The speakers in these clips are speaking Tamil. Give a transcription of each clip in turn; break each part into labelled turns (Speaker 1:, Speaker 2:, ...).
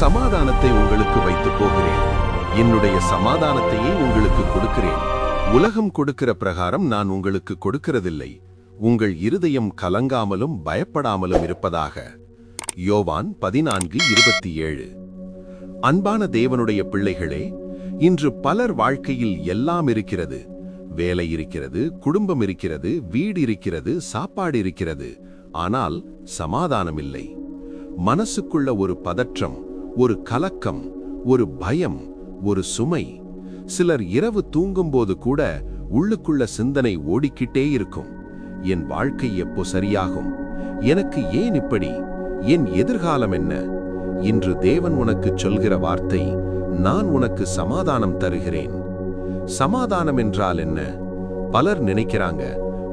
Speaker 1: சமாதானத்தை உங்களுக்கு வைத்து போகிறேன். என்னுடைய சமாதானத்தையே உங்களுக்கு கொடுக்கிறேன். உலகம் கொடுக்கிற பிரகாரம் நான் உங்களுக்கு கொடுக்கிறதில்லை. உங்கள் இருதயம் கலங்காமலும் பயப்படாமலும் இருப்பதாக. யோவான் பதினான்கு இருபத்தி ஏழு. அன்பான தேவனுடைய பிள்ளைகளே இன்று பலர் வாழ்க்கையில் எல்லாம் இருக்கிறது. வேலை இருக்கிறது குடும்பம் இருக்கிறது வீடு இருக்கிறது சாப்பாடு இருக்கிறது. ஆனால் சமாதானம் இல்லை மனசுக்குள்ள ஒரு பதற்றம் ஒரு கலக்கம் ஒரு பயம் ஒரு சுமை. சிலர் இரவு தூங்கும்போது கூட உள்ளுக்குள்ள சிந்தனை ஓடிக்கிட்டே இருக்கும். என் வாழ்க்கை எப்போ சரியாகும்? எனக்கு ஏன் இப்படி? என் எதிர்காலம் என்ன? இன்று தேவன் உனக்கு சொல்கிற வார்த்தை நான் உனக்கு சமாதானம் தருகிறேன். சமாதானம் என்றால் என்ன? பலர் நினைக்கிறாங்க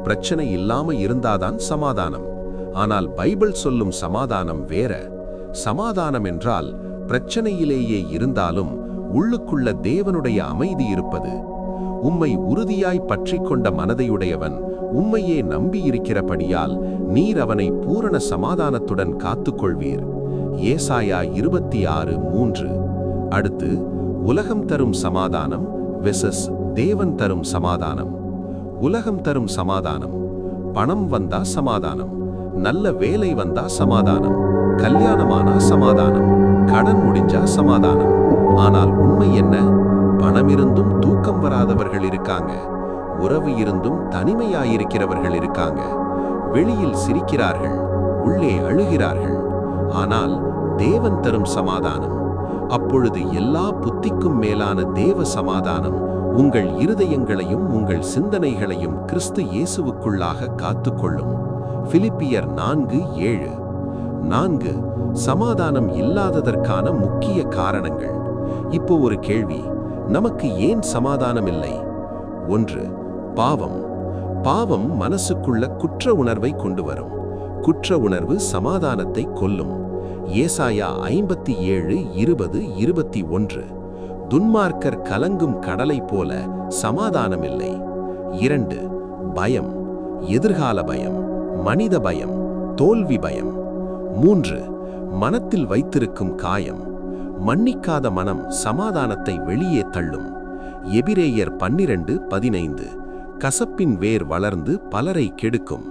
Speaker 1: பிரச்சனை இல்லாம இருந்தாதான் சமாதானம். ஆனால் பைபிள் சொல்லும் சமாதானம் வேற. சமாதானம் என்றால் பிரச்சனையிலேயே இருந்தாலும் உள்ளுக்குள்ள தேவனுடைய அமைதி இருப்பது. உம்மை உறுதியாய் பற்றி கொண்ட மனதையுடையவன் உம்மையே நம்பியிருக்கிறபடியால் நீர் அவனை பூரண சமாதானத்துடன் காத்துக்கொள்வீர். ஏசாயா இருபத்தி ஆறு மூன்று. அடுத்து உலகம் தரும் சமாதானம் வெசஸ் தேவன் தரும் சமாதானம். உலகம் தரும் சமாதானம் பணம் வந்தா சமாதானம் நல்ல வேலை வந்தா சமாதானம் கல்யாணமானா சமாதானம். கடன் முடிஞ்சா சமாதானம். ஆனால் உண்மை என்ன? பணம் இருந்தும் தூக்கம் வராதவர்கள் இருக்காங்க. உறவு இருந்தும் தனிமையாயிருக்கிறவர்கள் இருக்காங்க. வெளியில் சிரிக்கிறார்கள் உள்ளே அழுகிறார்கள். ஆனால் தேவன் தரும் சமாதானம். அப்பொழுது எல்லா புத்திக்கும் மேலான தேவ சமாதானம் உங்கள் இருதயங்களையும் உங்கள் சிந்தனைகளையும் கிறிஸ்து இயேசுவுக்குள்ளாக காத்துக்கொள்ளும். பிலிப்பியர் நான்கு ஏழு. நான்கு சமாதானம் இல்லாததற்கான முக்கிய காரணங்கள். இப்போ ஒரு கேள்வி நமக்கு ஏன் சமாதானம் இல்லை? ஒன்று பாவம். பாவம் மனசுக்குள்ள குற்ற உணர்வை கொண்டு வரும். குற்ற உணர்வு சமாதானத்தை கொல்லும். ஏசாயா ஐம்பத்தி ஏழு இருபது இருபத்தி ஒன்று. துன்மார்க்கர் கலங்கும் கடலை போல சமாதானமில்லை இரண்டு பயம். எதிர்கால பயம் மனித பயம் தோல்வி பயம். மூன்று மனத்தில் வைத்திருக்கும் காயம் மன்னிக்காத மனம் சமாதானத்தை வெளியே தள்ளும். எபிரேயர் பன்னிரண்டு பதினைந்து கசப்பின் வேர் வளர்ந்து பலரை கெடுக்கும்.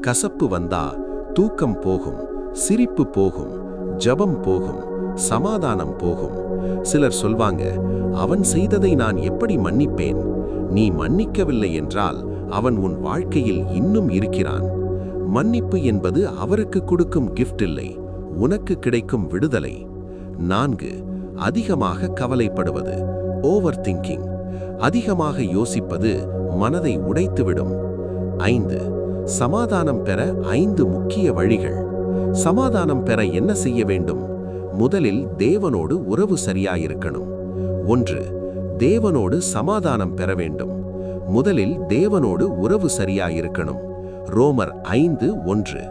Speaker 1: கசப்பு வந்தா தூக்கம் போகும் சிரிப்பு போகும் ஜபம் போகும் சமாதானம் போகும். சிலர் சொல்வாங்க அவன் செய்ததை நான் எப்படி மன்னிப்பேன்? நீ மன்னிக்கவில்லை என்றால் அவன் உன் வாழ்க்கையில் இன்னும் இருக்கிறான். மன்னிப்பு என்பது அவருக்கு கொடுக்கும் கிஃப்ட் இல்லை உனக்கு கிடைக்கும் விடுதலை. நான்கு அதிகமாக கவலைப்படுவது ஓவர் திங்கிங் அதிகமாக யோசிப்பது மனதை உடைத்துவிடும். ஐந்து சமாதானம் பெற ஐந்து முக்கிய வழிகள். சமாதானம் பெற என்ன செய்ய வேண்டும்? முதலில் தேவனோடு உறவு சரியாயிருக்கணும். ஒன்று தேவனோடு சமாதானம் பெற வேண்டும். முதலில் தேவனோடு உறவு சரியாயிருக்கணும். ரோமர் ஐந்து ஒன்று.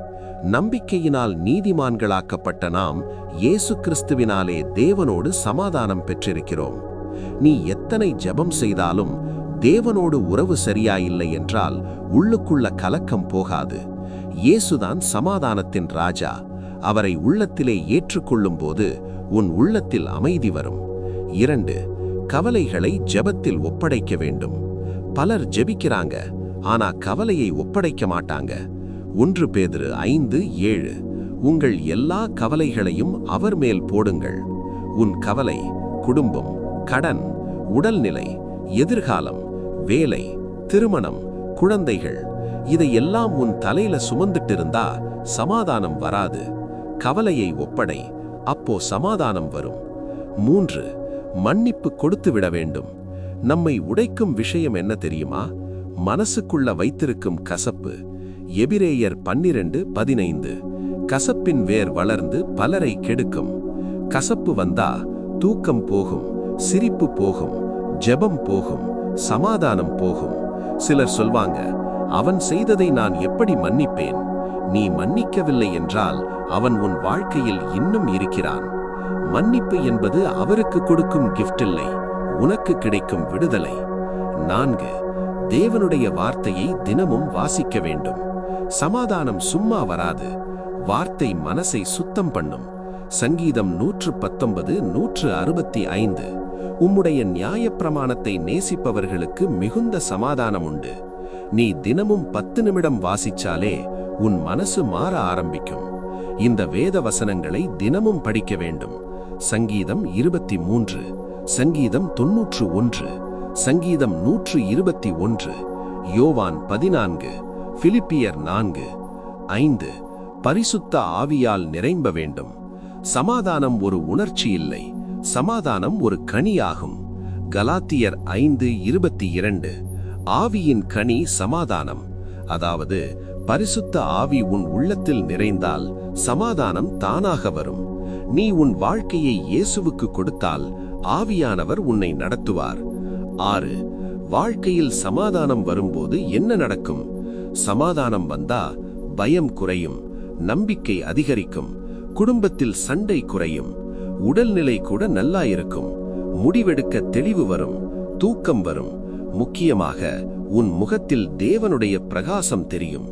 Speaker 1: நம்பிக்கையினால் நீதிமான்களாக்கப்பட்ட நாம் இயேசு கிறிஸ்துவினாலே தேவனோடு சமாதானம் பெற்றிருக்கிறோம். நீ எத்தனை ஜெபம் செய்தாலும் தேவனோடு உறவு சரியாயில்லை என்றால் உள்ளுக்குள்ள கலக்கம் போகாது. இயேசுதான் சமாதானத்தின் ராஜா. அவரை உள்ளத்திலே ஏற்றுக்கொள்ளும் போது உன் உள்ளத்தில் அமைதி வரும். இரண்டு கவலைகளை ஜெபத்தில் ஒப்படைக்க வேண்டும். பலர் ஜெபிக்கிறாங்க. ஆனா கவலையை ஒப்படைக்க மாட்டாங்க. ஒன்று பேதிரு ஐந்து ஏழு. உங்கள் எல்லா கவலைகளையும் அவர் மேல் போடுங்கள். உன் கவலை குடும்பம் கடன் உடல்நிலை எதிர்காலம் வேலை திருமணம் குழந்தைகள் இதையெல்லாம் உன் தலையில சுமந்துட்டு இருந்தா சமாதானம் வராது. கவலையை ஒப்படை அப்போ சமாதானம் வரும். மூன்று மன்னிப்பு கொடுத்து விட வேண்டும். நம்மை உடைக்கும் விஷயம் என்ன தெரியுமா? மனசுக்குள்ள வைத்திருக்கும் கசப்பு. எபிரேயர் பன்னிரண்டு பதினைந்து. கசப்பின் வேர் வளர்ந்து பலரை கெடுக்கும். கசப்பு வந்தா தூக்கம் போகும் சிரிப்பு போகும் ஜெபம் போகும் சமாதானம் போகும். சிலர் சொல்வாங்க அவன் செய்ததை நான் எப்படி மன்னிப்பேன்? நீ மன்னிக்கவில்லை என்றால் அவன் உன் வாழ்க்கையில் இன்னும் இருக்கிறான். மன்னிப்பு என்பது அவருக்கு கொடுக்கும் கிஃப்ட் இல்லை உனக்கு கிடைக்கும் விடுதலை. நான்கு. தேவனுடைய வார்த்தையை தினமும் வாசிக்க வேண்டும். சமாதானம் சும்மா வராது. வார்த்தை மனசை சுத்தம் பண்ணும்.
Speaker 2: சங்கீதம் நூற்று பத்தொன்பது நூற்று அறுபத்தி ஐந்து உம்முடைய நியாயப்பிரமாணத்தை நேசிப்பவர்களுக்கு மிகுந்த சமாதானம் உண்டு. நீ தினமும் பத்து நிமிடம் வாசிச்சாலே உன் மனசு மாற ஆரம்பிக்கும். இந்த வேத வசனங்களை தினமும் படிக்க வேண்டும். சங்கீதம் இருபத்தி மூன்று சங்கீதம் தொன்னூற்று ஒன்று. சங்கீதம் நூற்று இருபத்தி ஒன்று யோவான் பதினான்கு பிலிப்பியர் நான்கு ஐந்து. பரிசுத்த ஆவியால் நிறைம்ப வேண்டும். சமாதானம் ஒரு உணர்ச்சி இல்லை. சமாதானம் ஒரு கனியாகும். கலாத்தியர் ஐந்து இருபத்தி இரண்டு. ஆவியின் கனி சமாதானம். அதாவது பரிசுத்த ஆவி உன் உள்ளத்தில் நிறைந்தால் சமாதானம் தானாக வரும். நீ உன் வாழ்க்கையை இயேசுவுக்கு கொடுத்தால் ஆவியானவர் உன்னை நடத்துவார். ஆறு. வாழ்க்கையில் சமாதானம் வரும்போது என்ன நடக்கும்? சமாதானம் வந்தா பயம் குறையும் நம்பிக்கை அதிகரிக்கும் குடும்பத்தில் சண்டை குறையும் உடல்நிலை கூட நல்லா இருக்கும் முடிவெடுக்க தெளிவு வரும் தூக்கம் வரும். முக்கியமாக உன் முகத்தில் தேவனுடைய பிரகாசம் தெரியும்.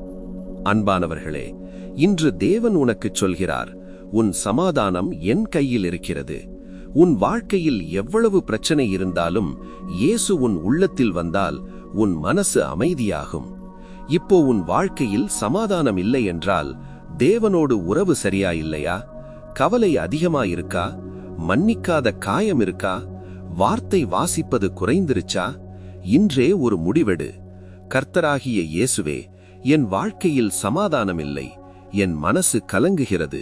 Speaker 2: அன்பானவர்களே இன்று தேவன் உனக்குச் சொல்கிறார் உன் சமாதானம் என் கையில் இருக்கிறது. உன் வாழ்க்கையில் எவ்வளவு பிரச்சனை இருந்தாலும் இயேசு உன் உள்ளத்தில் வந்தால் உன் மனசு அமைதியாகும். இப்போ உன் வாழ்க்கையில் சமாதானம் இல்லை என்றால் தேவனோடு உறவு சரியா இல்லையா? கவலை அதிகமா இருக்கா? மன்னிக்காத காயம் இருக்கா? வார்த்தை வாசிப்பது குறைந்திருச்சா? இன்றே ஒரு முடிவெடு. கர்த்தராகிய இயேசுவே என் வாழ்க்கையில் சமாதானம் இல்லை. என் மனசு கலங்குகிறது.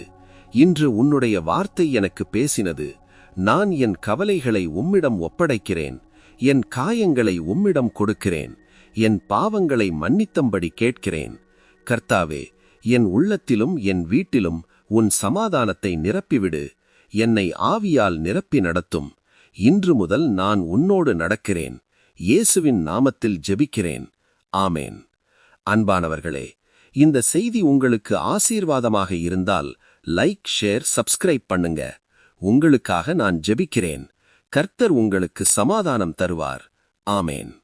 Speaker 2: இன்று உன்னுடைய வார்த்தை எனக்கு பேசினது. நான் என் கவலைகளை உம்மிடம் ஒப்படைக்கிறேன். என் காயங்களை உம்மிடம் கொடுக்கிறேன். என் பாவங்களை மன்னித்தம்படி கேட்கிறேன். கர்த்தாவே என் உள்ளத்திலும் என் வீட்டிலும் உன் சமாதானத்தை நிரப்பிவிடு. என்னை ஆவியால் நிரப்பி நடத்தும். இன்று முதல் நான் உன்னோடு நடக்கிறேன். இயேசுவின் நாமத்தில் ஜெபிக்கிறேன். ஆமேன். அன்பானவர்களே இந்த செய்தி உங்களுக்கு ஆசீர்வாதமாக இருந்தால் லைக் ஷேர் சப்ஸ்கிரைப் பண்ணுங்க. உங்களுக்காக நான் ஜெபிக்கிறேன். கர்த்தர் உங்களுக்கு சமாதானம் தருவார். ஆமேன்.